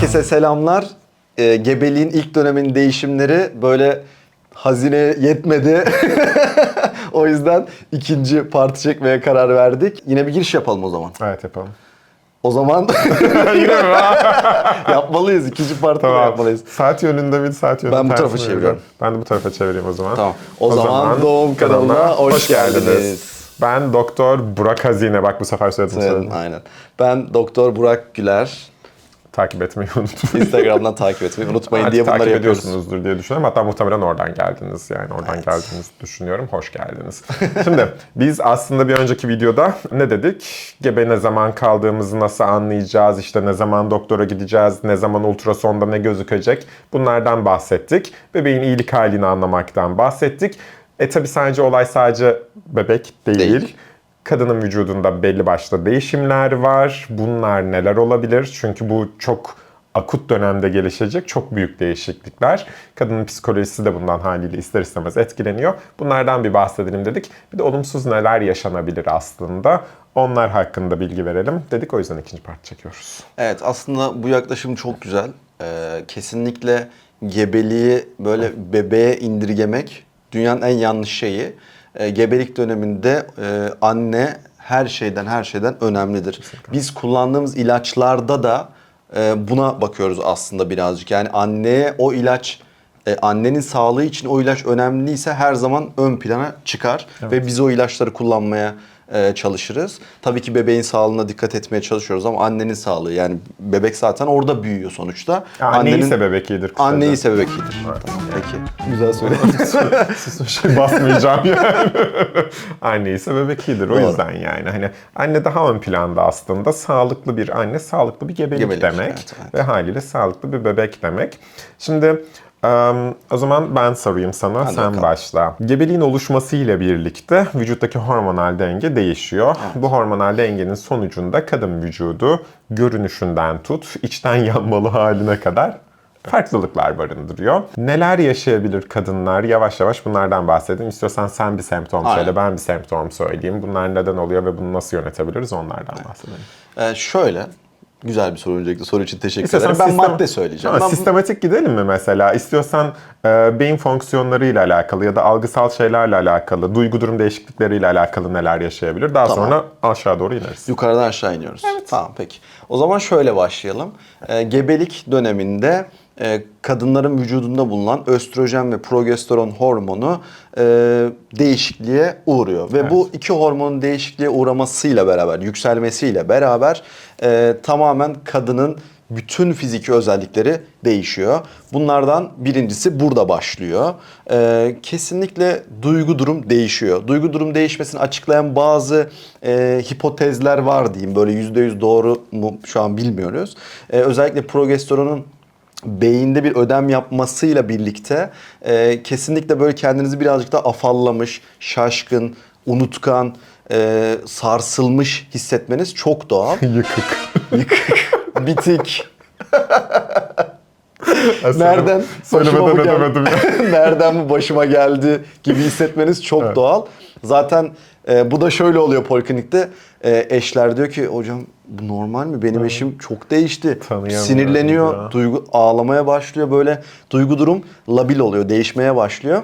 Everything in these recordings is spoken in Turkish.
Herkese selamlar. Ee, gebeliğin ilk dönemin değişimleri böyle hazine yetmedi. o yüzden ikinci parti çekmeye karar verdik. Yine bir giriş yapalım o zaman. Evet yapalım. O zaman Yine mi? yapmalıyız. İkinci parti tamam. yapmalıyız. Saat yönünde mi? Saat yönünde Ben bu tarafa çeviriyorum. Ben de bu tarafa çevireyim o zaman. Tamam. O zaman Doğum kanalına hoş geldiniz. Ben Doktor Burak Hazine. Bak bu sefer söyledim. Evet, söyledim. aynen. Ben Doktor Burak Güler. Takip etmeyi unutmayın. Instagram'dan takip etmeyi unutmayın Artık diye bunları takip yapıyoruz. ediyorsunuzdur diye düşünüyorum. Hatta muhtemelen oradan geldiniz. Yani oradan geldiğinizi düşünüyorum. Hoş geldiniz. Şimdi biz aslında bir önceki videoda ne dedik? Gebe ne zaman kaldığımızı nasıl anlayacağız? İşte ne zaman doktora gideceğiz? Ne zaman ultrasonda ne gözükecek? Bunlardan bahsettik. Bebeğin iyilik halini anlamaktan bahsettik. E tabi sadece olay sadece bebek değil. Değil. Kadının vücudunda belli başlı değişimler var. Bunlar neler olabilir? Çünkü bu çok akut dönemde gelişecek çok büyük değişiklikler. Kadının psikolojisi de bundan haliyle ister istemez etkileniyor. Bunlardan bir bahsedelim dedik. Bir de olumsuz neler yaşanabilir aslında. Onlar hakkında bilgi verelim dedik. O yüzden ikinci part çekiyoruz. Evet aslında bu yaklaşım çok güzel. Ee, kesinlikle gebeliği böyle bebeğe indirgemek dünyanın en yanlış şeyi. Ee, gebelik döneminde e, anne her şeyden her şeyden önemlidir. Biz kullandığımız ilaçlarda da e, buna bakıyoruz aslında birazcık. Yani anneye o ilaç e, annenin sağlığı için o ilaç önemliyse her zaman ön plana çıkar ve biz o ilaçları kullanmaya e, çalışırız. Tabii ki bebeğin sağlığına dikkat etmeye çalışıyoruz ama annenin sağlığı yani bebek zaten orada büyüyor sonuçta. Ya anne iyiyse bebek iyidir. kısaca. Anne iyiyse bebek iyidir. Tamam, peki. Güzel söyledin. Sus, şey basmayacağım yani. anne ise bebek iyidir. O Doğru. yüzden yani. Hani anne daha ön planda aslında. Sağlıklı bir anne, sağlıklı bir gebelik, Gebelik, demek. evet, evet. Ve haliyle sağlıklı bir bebek demek. Şimdi em, o zaman ben sorayım sana, Hadi sen bakalım. başla. Gebeliğin oluşmasıyla birlikte vücuttaki hormonal denge değişiyor. Bu hormonal dengenin sonucunda kadın vücudu görünüşünden tut, içten yanmalı haline kadar farklılıklar barındırıyor. Neler yaşayabilir kadınlar? Yavaş yavaş bunlardan bahsedin. İstiyorsan sen bir semptom Aynen. söyle, ben bir semptom söyleyeyim. Bunlar neden oluyor ve bunu nasıl yönetebiliriz onlardan bahsedelim. Ee, şöyle güzel bir soru öncelikle. Soru için teşekkür İstiyorsan ederim. Ben sistem- madde söyleyeceğim. Tamam, Ben- sistematik gidelim mi mesela? İstiyorsan e, beyin fonksiyonlarıyla alakalı ya da algısal şeylerle alakalı, duygu durum değişiklikleriyle alakalı neler yaşayabilir? Daha Tamam. sonra aşağı doğru ineriz. Yukarıdan aşağı iniyoruz. Tamam peki. O zaman şöyle başlayalım. Ee, gebelik döneminde e, kadınların vücudunda bulunan östrojen ve progesteron hormonu e, değişikliğe uğruyor. Ve bu iki hormonun değişikliğe uğramasıyla beraber, yükselmesiyle beraber e, tamamen kadının bütün fiziki özellikleri değişiyor. Bunlardan birincisi burada başlıyor. Ee, kesinlikle duygu durum değişiyor. Duygu durum değişmesini açıklayan bazı e, hipotezler var diyeyim. Böyle yüzde yüz doğru mu şu an bilmiyoruz. Ee, özellikle progesteronun beyinde bir ödem yapmasıyla birlikte e, kesinlikle böyle kendinizi birazcık da afallamış, şaşkın, unutkan, e, sarsılmış hissetmeniz çok doğal. Yıkık. Yıkık, bitik, nereden başıma bu Söylemeden gel- edemedim ya. nereden bu başıma geldi gibi hissetmeniz çok Evet. doğal. Zaten e, bu da şöyle oluyor poliklinikte. E, eşler diyor ki hocam bu normal mi? Benim eşim çok değişti. Sinirleniyor, ya." duygu ağlamaya başlıyor böyle. Duygu durum labil oluyor, değişmeye başlıyor.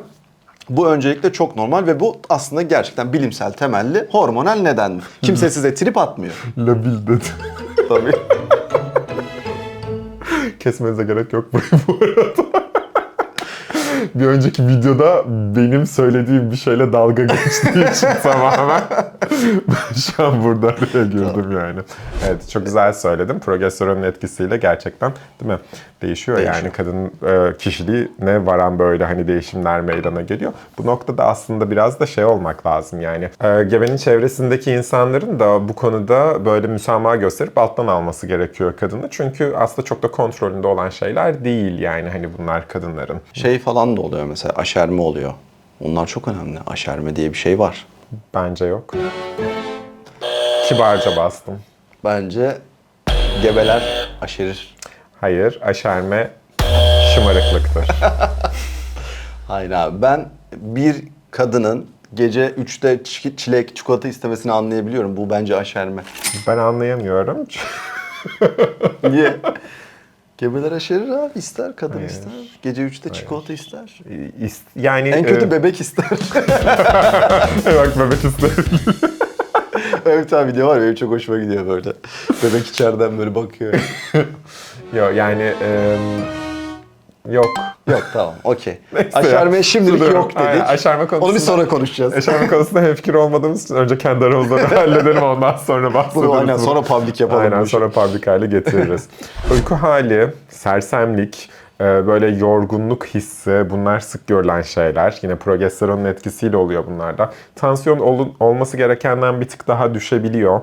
Bu öncelikle çok normal ve bu aslında gerçekten bilimsel temelli hormonal neden. Kimse size trip atmıyor. Labil dedi. Tabii. Kesmenize gerek yok burayı bu arada. bir önceki videoda benim söylediğim bir şeyle dalga geçtiği için tamamen ben şu an burada araya girdim yani. Evet çok güzel söyledim. Progesteronun etkisiyle gerçekten değil mi? Değişiyor, Değişiyor. yani kadın e, kişiliğine varan böyle hani değişimler meydana geliyor. Bu noktada aslında biraz da şey olmak lazım yani. E, gebenin çevresindeki insanların da bu konuda böyle müsamaha gösterip alttan alması gerekiyor kadını. Çünkü aslında çok da kontrolünde olan şeyler değil yani hani bunlar kadınların. Şey falan da oluyor mesela aşerme oluyor. Onlar çok önemli. Aşerme diye bir şey var. Bence yok. Kibarca bastım. Bence gebeler aşerir. Hayır, aşerme şımarıklıktır. Hayır abi ben bir kadının gece 3'te çi- çilek çikolata istemesini anlayabiliyorum. Bu bence aşerme. ben anlayamıyorum. Niye? Gebeler aşerir abi ister kadın ister. Gece 3'te çikolata ister. E, is- Yani En kötü e, bebek ister. bak bebek. Öyle bir tane video var ya, benim çok hoşuma gidiyor böyle. Bebek içeriden böyle bakıyor. Yok yani e, yok. yok tamam okey. Neyse Aşermeye ya. şimdilik Dur, yok aynen, dedik. aşerme konusunda- Onu bir sonra konuşacağız. Eşarme konusunda hemfikir olmadığımız için önce kendi aramızda halledelim ondan sonra bahsederiz. Bunu aynen sonra public yapalım. Aynen sonra public hale getiririz. Uyku hali, sersemlik, böyle yorgunluk hissi bunlar sık görülen şeyler. Yine progesteronun etkisiyle oluyor bunlarda. Tansiyon ol- olması gerekenden bir tık daha düşebiliyor.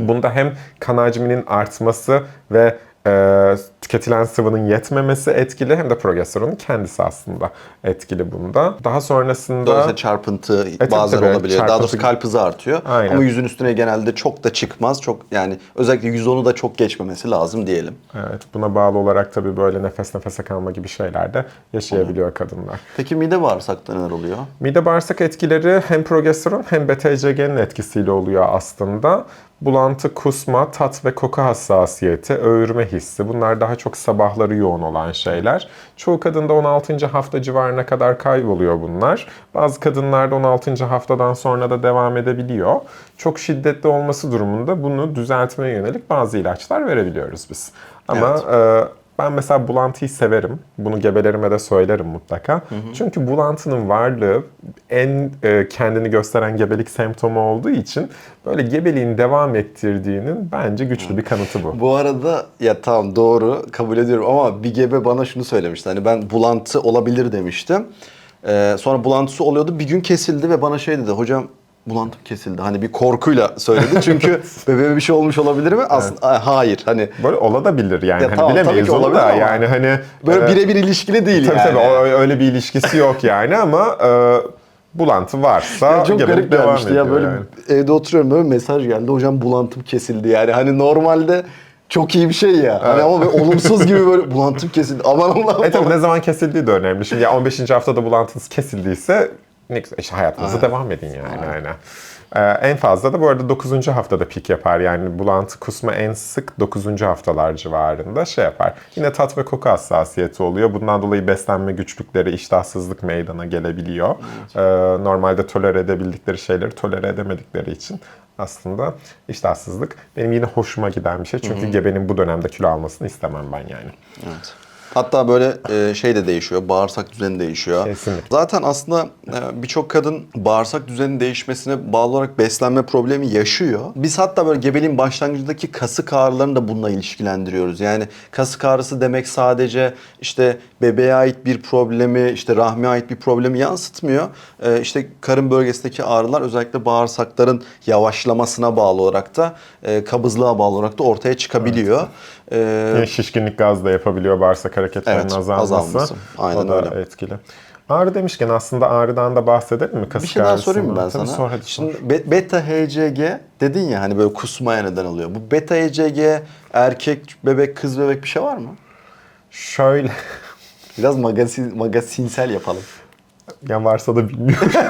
Bunda hem kan hacminin artması ve e, tüketilen sıvının yetmemesi etkili hem de progesteronun kendisi aslında etkili bunda. Daha sonrasında... Dolayısıyla çarpıntı tabii bazen tabii, olabiliyor. Daha çarpıntı- doğrusu kalp hızı artıyor. Aynen. Ama yüzün üstüne genelde çok da çıkmaz. Çok yani özellikle 110'u da çok geçmemesi lazım diyelim. Evet, buna bağlı olarak tabii böyle nefes nefese kalma gibi şeyler de yaşayabiliyor kadınlar. Peki mide bağırsakta neler oluyor? Mide bağırsak etkileri hem progesteron hem beta-HCG'nin etkisiyle oluyor aslında. Bulantı, kusma, tat ve koku hassasiyeti, öğürme hissi bunlar daha çok sabahları yoğun olan şeyler. Çoğu kadında 16. hafta civarına kadar kayboluyor bunlar. Bazı kadınlarda 16. haftadan sonra da devam edebiliyor. Çok şiddetli olması durumunda bunu düzeltmeye yönelik bazı ilaçlar verebiliyoruz biz. Ama e, ben mesela bulantıyı severim. Bunu gebelerime de söylerim mutlaka. Çünkü bulantının varlığı en e, kendini gösteren gebelik semptomu olduğu için böyle gebeliğin devam ettirdiğinin bence güçlü bir kanıtı bu. Bu arada ya tamam doğru kabul ediyorum ama bir gebe bana şunu söylemişti. Hani ben bulantı olabilir demiştim. Ee, sonra bulantısı oluyordu. Bir gün kesildi ve bana şey dedi. Hocam bulantım kesildi. Hani bir korkuyla söyledi. Çünkü bebeğe bir şey olmuş olabilir mi? Aslında hayır. Hani Böyle olabilir yani. Ya hani tamam, tabii bilemeyiz onu olabilir da ama yani hani böyle e, birebir ilişkili değil tabii yani. tabii o- öyle bir ilişkisi yok yani ama e, bulantı varsa Ya çok garip devam gelmişti ya böyle yani. evde oturuyorum böyle mesaj geldi hocam bulantım kesildi yani hani normalde çok iyi bir şey ya hani ama böyle olumsuz gibi böyle bulantım kesildi aman Allah'ım E tabii ne zaman kesildiği de önemli. Şimdi ya 15. haftada bulantınız kesildiyse işte hayatınıza devam edin yani. Aynen. Ee, en fazla da bu arada 9. haftada pik yapar. Yani bulantı kusma en sık 9. haftalar civarında şey yapar. Yine tat ve koku hassasiyeti oluyor. Bundan dolayı beslenme güçlükleri, iştahsızlık meydana gelebiliyor. Ee, normalde tolere edebildikleri şeyleri tolere edemedikleri için aslında iştahsızlık benim yine hoşuma giden bir şey. Çünkü gebenin bu dönemde kilo almasını istemem ben yani. Evet. Hatta böyle e, şey de değişiyor, bağırsak düzeni değişiyor. Kesinlikle. Zaten aslında e, birçok kadın bağırsak düzeninin değişmesine bağlı olarak beslenme problemi yaşıyor. Biz hatta böyle gebeliğin başlangıcındaki kasık ağrılarını da bununla ilişkilendiriyoruz. Yani kasık ağrısı demek sadece işte bebeğe ait bir problemi, işte rahme ait bir problemi yansıtmıyor. E, işte karın bölgesindeki ağrılar özellikle bağırsakların yavaşlamasına bağlı olarak da e, kabızlığa bağlı olarak da ortaya çıkabiliyor. E, Yine şişkinlik gaz da yapabiliyor bağırsak hareketlerinin Evet, azalması. azalması. Aynen o da öyle. etkili. Ağrı demişken aslında ağrıdan da bahsedelim mi? Bir Kasık şey daha sorayım mı ben Tabii sana? sor hadi sor. Şimdi be- beta HCG dedin ya hani böyle kusmaya neden oluyor. Bu beta HCG erkek bebek kız bebek bir şey var mı? Şöyle, Biraz magazin magazinsel yapalım. Ya varsa da bilmiyorum.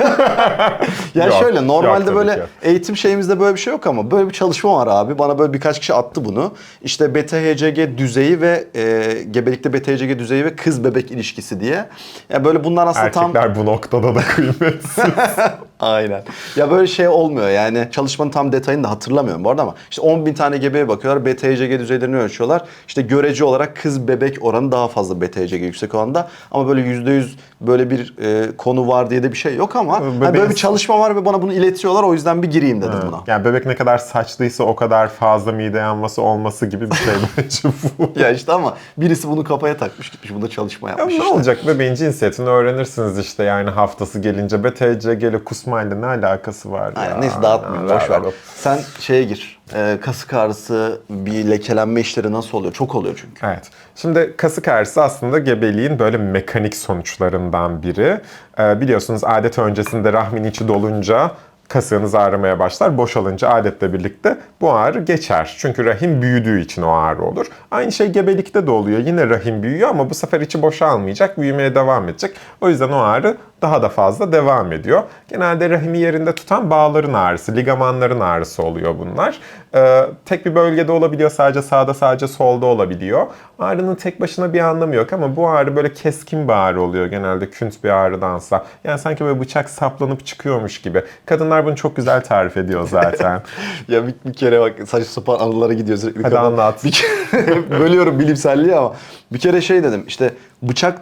Ya Yok, şöyle yok normalde tabii böyle ki. eğitim şeyimizde böyle bir şey yok ama böyle bir çalışma var abi. Bana böyle birkaç kişi attı bunu. İşte beta HCG düzeyi ve e, gebelikte beta HCG düzeyi ve kız bebek ilişkisi diye. Ya böyle bunlar aslında tam Erkekler bu noktada da kıymetsiz. Aynen. Ya böyle şey olmuyor yani çalışmanın tam detayını da hatırlamıyorum bu arada ama işte 10 bin tane gebeye bakıyorlar BTHCG düzeylerini ölçüyorlar. İşte görece olarak kız bebek oranı daha fazla BTHCG yüksek oranda ama böyle %100 böyle bir e, konu var diye de bir şey yok ama hani böyle bir çalışma var ve bana bunu iletiyorlar o yüzden bir gireyim dedim buna. yani bebek ne kadar saçlıysa o kadar fazla mide yanması olması gibi bir şey bence bu. Ya işte ama birisi bunu kafaya takmış gitmiş bunda çalışma Ya yapmış ne işte. olacak bebeğin cinsiyetini öğrenirsiniz işte yani haftası gelince. BTCG ile kusmayla ne alakası var ya? Aynen neyse dağıtmayayım Ne boş ver. Sen şeye gir. E, kasık ağrısı bir lekelenme işleri nasıl oluyor? Çok oluyor çünkü. Evet. Şimdi kasık ağrısı aslında gebeliğin böyle mekanik sonuçlarından biri. Ee, biliyorsunuz adet öncesinde rahmin içi dolunca kasığınız ağrımaya başlar. Boşalınca adetle birlikte bu ağrı geçer. Çünkü rahim büyüdüğü için o ağrı olur. Aynı şey gebelikte de oluyor. Yine rahim büyüyor ama bu sefer içi boşalmayacak, büyümeye devam edecek. O yüzden o ağrı daha da fazla devam ediyor. Genelde rahimi yerinde tutan bağların ağrısı, ligamanların ağrısı oluyor bunlar. Ee, tek bir bölgede olabiliyor, sadece sağda sadece solda olabiliyor. Ağrının tek başına bir anlamı yok ama bu ağrı böyle keskin bir ağrı oluyor genelde künt bir ağrıdansa. Yani sanki böyle bıçak saplanıp çıkıyormuş gibi. Kadınlar bunu çok güzel tarif ediyor zaten. Ya bir, bir kere bak saçma sapan anılara gidiyor sürekli. Hadi kafa. anlat. Bir kere, bölüyorum bilimselliği ama bir kere şey dedim işte bıçak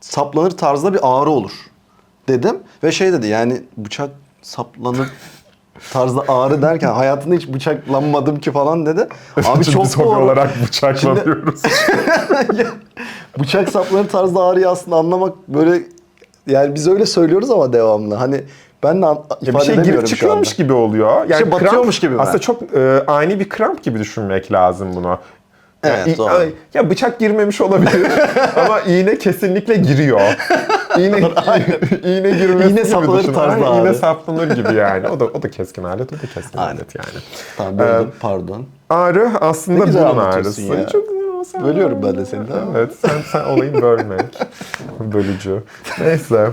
saplanır tarzda bir ağrı olur dedim ve şey dedi yani bıçak saplanır tarzda ağrı derken hayatımda hiç bıçaklanmadım ki falan dedi. Abi Çünkü çok biz hobi doğru. olarak bıçaklanıyoruz. Bıçak saplanır tarzda ağrıyı aslında anlamak böyle yani biz öyle söylüyoruz ama devamlı. Hani ben de an- Ya ifade bir şey edemiyorum girip şu çıkıyormuş gibi oluyor. Yani şey batıyormuş gibi mi? Aslında çok e, ani bir kramp gibi düşünmek lazım bunu. Evet, Yani, doğru. ay- Ya bıçak girmemiş olabilir ama iğne kesinlikle giriyor. İğne, iğne girmesi İğne gibi saplanır tarzda Aynen, İğne abi. saplanır gibi yani. O da o da keskin alet, o da keskin Aynen. alet yani. Tamam böldüm, pardon. Ağrı aslında burun ağrısı. ya. Çok sen- Bölüyorum ben de seni, tamam? Evet, sen, sen olayı bölmek. Bölücü. Neyse.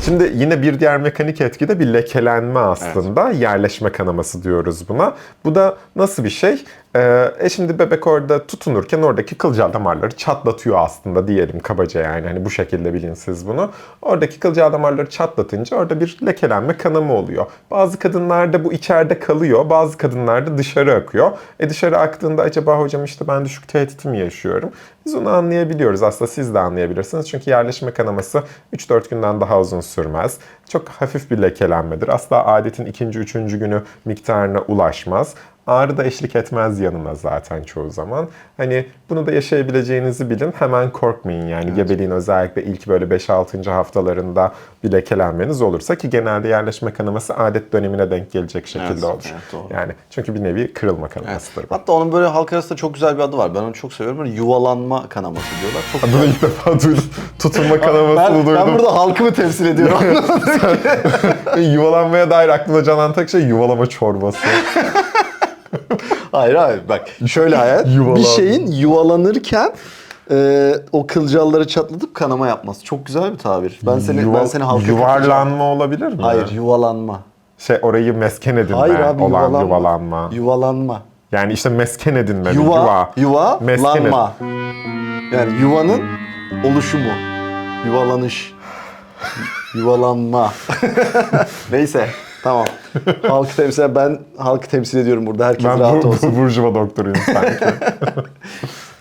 Şimdi yine bir diğer mekanik etki de bir lekelenme aslında. Yerleşme kanaması diyoruz buna. Bu da nasıl bir şey? Ee, e şimdi bebek orada tutunurken oradaki kılcal damarları çatlatıyor aslında diyelim kabaca yani. Hani bu şekilde bilin siz bunu. Oradaki kılcal damarları çatlatınca orada bir lekelenme kanama oluyor. Bazı kadınlarda bu içeride kalıyor. Bazı kadınlarda dışarı akıyor. E dışarı aktığında acaba hocam işte ben düşük tehdit mi yaşıyorum? Biz onu anlayabiliyoruz. Aslında siz de anlayabilirsiniz. Çünkü yerleşme kanaması 3-4 günden daha uzun sürmez. Çok hafif bir lekelenmedir. Asla adetin ikinci, üçüncü günü miktarına ulaşmaz. Ağrı da eşlik etmez yanına zaten çoğu zaman. Hani bunu da yaşayabileceğinizi bilin. Hemen korkmayın yani. Gebeliğin özellikle ilk böyle 5-6. haftalarında bir lekelenmeniz olursa ki genelde yerleşme kanaması adet dönemine denk gelecek şekilde Evet, olur. evet, doğru. Yani çünkü bir nevi kırılma kanamasıdır. bu. Hatta onun böyle halk arasında çok güzel bir adı var. Ben onu çok seviyorum. Böyle yuvalanma kanaması diyorlar. Çok Adını ilk defa duydum. Tutunma kanamasını ben, duydum. ben burada halkımı temsil ediyorum. Yuvalanmaya dair aklıma canan tek şey yuvalama çorbası. Hayır hayır bak şöyle hayal. Bir şeyin yuvalanırken e, o kılcalları çatlatıp kanama yapması. Çok güzel bir tabir. Ben seni ben Yuva- seni halka Yuvarlanma olabilir mi? Hayır yuvalanma. Şey orayı mesken edinme Hayır abi olan yuvalanma. yuvalanma. Yuvalanma. Yani işte mesken edinme. bir Yuva, yuva, Mesken lanma. Yani yuvanın oluşumu. Yuvalanış. Yuvalanma. Neyse. Tamam. Halkı temsil ben halkı temsil ediyorum burada. Herkes Ben rahat bu, olsun. bu burjuva doktoruyum sanki.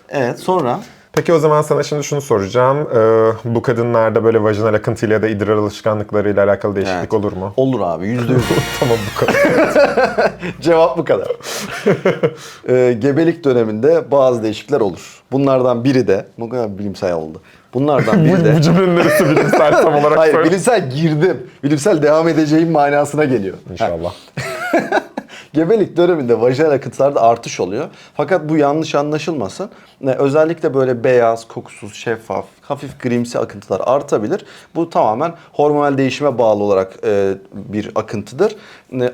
Evet sonra Peki o zaman sana şimdi şunu soracağım. Ee, bu kadınlarda böyle vajinal akıntıyla ya da idrar alışkanlıklarıyla alakalı değişiklik Evet. olur mu? olur abi yüzde yüz. tamam bu kadar. Cevap bu kadar. Ee, gebelik döneminde bazı değişiklikler olur. Bunlardan biri de, bu kadar bilimsel oldu. Bunlardan biri de... bu cümlenin neresi bilimsel tam olarak Hayır söyle. bilimsel girdim. Bilimsel devam edeceğim manasına geliyor. İnşallah. Gebelik döneminde vajinal akıntılarda artış oluyor. Fakat bu yanlış anlaşılmasın. Özellikle böyle beyaz, kokusuz, şeffaf, hafif grimsi akıntılar artabilir. Bu tamamen hormonal değişime bağlı olarak e, bir akıntıdır.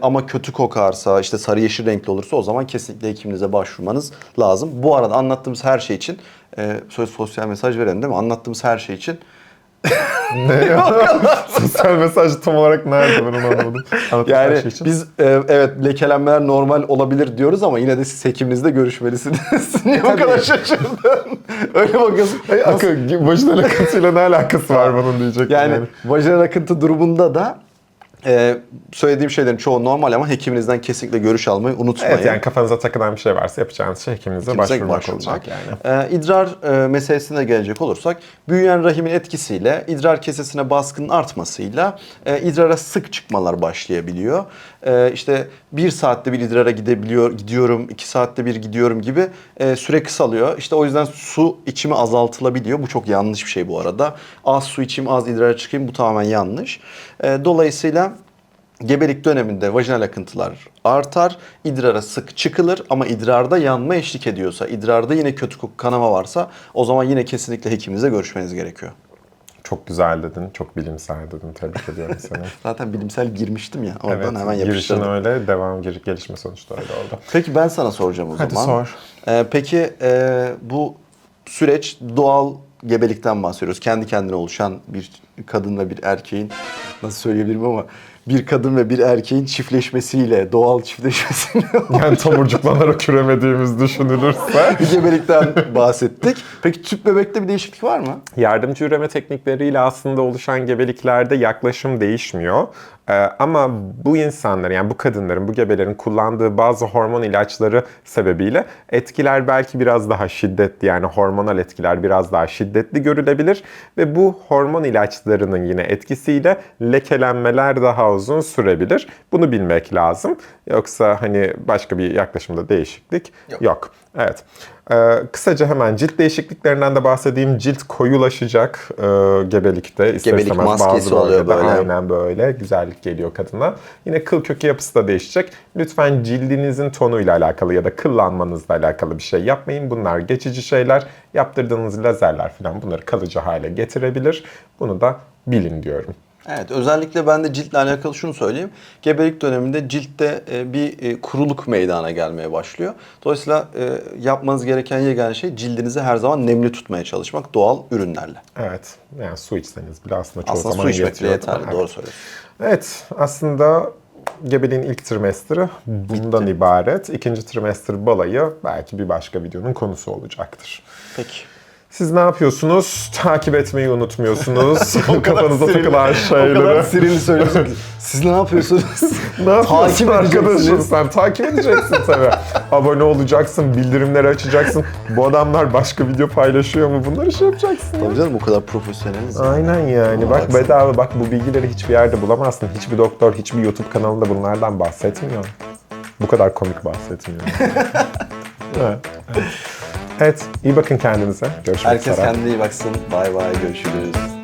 Ama kötü kokarsa, işte sarı yeşil renkli olursa o zaman kesinlikle hekiminize başvurmanız lazım. Bu arada anlattığımız her şey için, e, söz sosyal mesaj verelim değil mi? Anlattığımız her şey için Sosyal mesaj tam olarak nerede ben onu anlamadım. Anlatın Yani şey için. biz e, evet lekelenmeler normal olabilir diyoruz ama yine de siz hekiminizle görüşmelisiniz. Niye bu kadar şaşırdın? Öyle bakıyorsun. Hey, akı, vajinal akıntıyla ne alakası var bunun diyecek. Yani, vajinal akıntı durumunda da e, söylediğim şeylerin çoğu normal ama hekiminizden kesinlikle görüş almayı unutmayın. Evet yani kafanıza takılan bir şey varsa yapacağınız şey hekiminize Hekiminize başvurmak, başvurmak. olacak yani. Ee, idrar e, meselesine gelecek olursak, büyüyen rahimin etkisiyle idrar kesesine baskının artmasıyla e, idrara sık çıkmalar başlayabiliyor. E, işte bir saatte bir idrara gidebiliyor, gidiyorum, iki saatte bir gidiyorum gibi e, süre kısalıyor. İşte o yüzden su içimi azaltılabiliyor. Bu çok yanlış bir şey bu arada. Az su içeyim, az idrara çıkayım bu tamamen yanlış. E, dolayısıyla Gebelik döneminde vajinal akıntılar artar, idrara sık çıkılır ama idrarda yanma eşlik ediyorsa, idrarda yine kötü kanama varsa o zaman yine kesinlikle hekiminize görüşmeniz gerekiyor. Çok güzel dedin, çok bilimsel dedin. Tebrik ediyorum seni. Zaten bilimsel girmiştim ya oradan evet, hemen girişin yapıştırdım. öyle, devam, gir- gelişme sonuçta öyle oldu. Peki ben sana soracağım o Hadi zaman. sor. Ee, peki e, bu süreç doğal gebelikten bahsediyoruz. Kendi kendine oluşan bir kadın ve bir erkeğin nasıl söyleyebilirim ama bir kadın ve bir erkeğin çiftleşmesiyle, doğal çiftleşmesiyle Yani tomurcuklanarak üremediğimiz düşünülürse. gebelikten bahsettik. Peki tüp bebekte bir değişiklik var mı? Yardımcı üreme teknikleriyle aslında oluşan gebeliklerde yaklaşım değişmiyor. Ee, ama bu insanların yani bu kadınların, bu gebelerin kullandığı bazı hormon ilaçları sebebiyle etkiler belki biraz daha şiddetli yani hormonal etkiler biraz daha şiddetli görülebilir ve bu hormon ilaçlarının yine etkisiyle lekelenmeler daha uzun sürebilir. Bunu bilmek lazım. Yoksa hani başka bir yaklaşımda değişiklik Yok. yok. Evet. Ee, kısaca hemen cilt değişikliklerinden de bahsedeyim. Cilt koyulaşacak e, gebelikte. İster Gebelik maskesi bazı oluyor böyle. Aynen böyle. Güzellik geliyor kadına. Yine kıl kökü yapısı da değişecek. Lütfen cildinizin tonuyla alakalı ya da kıllanmanızla alakalı bir şey yapmayın. Bunlar geçici şeyler. Yaptırdığınız lazerler falan bunları kalıcı hale getirebilir. Bunu da bilin diyorum. Evet, özellikle ben de ciltle alakalı şunu söyleyeyim. Gebelik döneminde ciltte e, bir e, kuruluk meydana gelmeye başlıyor. Dolayısıyla e, yapmanız gereken yegane şey cildinizi her zaman nemli tutmaya çalışmak doğal ürünlerle. Evet. Yani su içseniz bile aslında çoğu Aslında zaman su içmek bile yeterli, Evet. doğru söylüyorsun. Evet, aslında gebeliğin ilk trimestri bundan ibaret. İkinci trimester balayı belki bir başka videonun konusu olacaktır. Peki. Siz ne yapıyorsunuz? Takip etmeyi unutmuyorsunuz. Kafanıza sinirli- takılan O kadar şeyleri. sinirli söylüyorsun ki. Siz ne yapıyorsunuz? Ne yapıyorsun Takip arkadaşım sen? Takip edeceksin tabii. Abone olacaksın, bildirimleri açacaksın. Bu adamlar başka video paylaşıyor mu? Bunları şey yapacaksın. Tabii canım o kadar profesyoneliz. Aynen yani. Aa, bak baksana. bedava bak bu bilgileri hiçbir yerde bulamazsın. Hiçbir doktor, hiçbir YouTube kanalında bunlardan bahsetmiyor. Bu kadar komik bahsetmiyor. evet. evet, iyi bakın kendinize. Görüşmek Herkes üzere. kendine iyi baksın. Bay bay görüşürüz.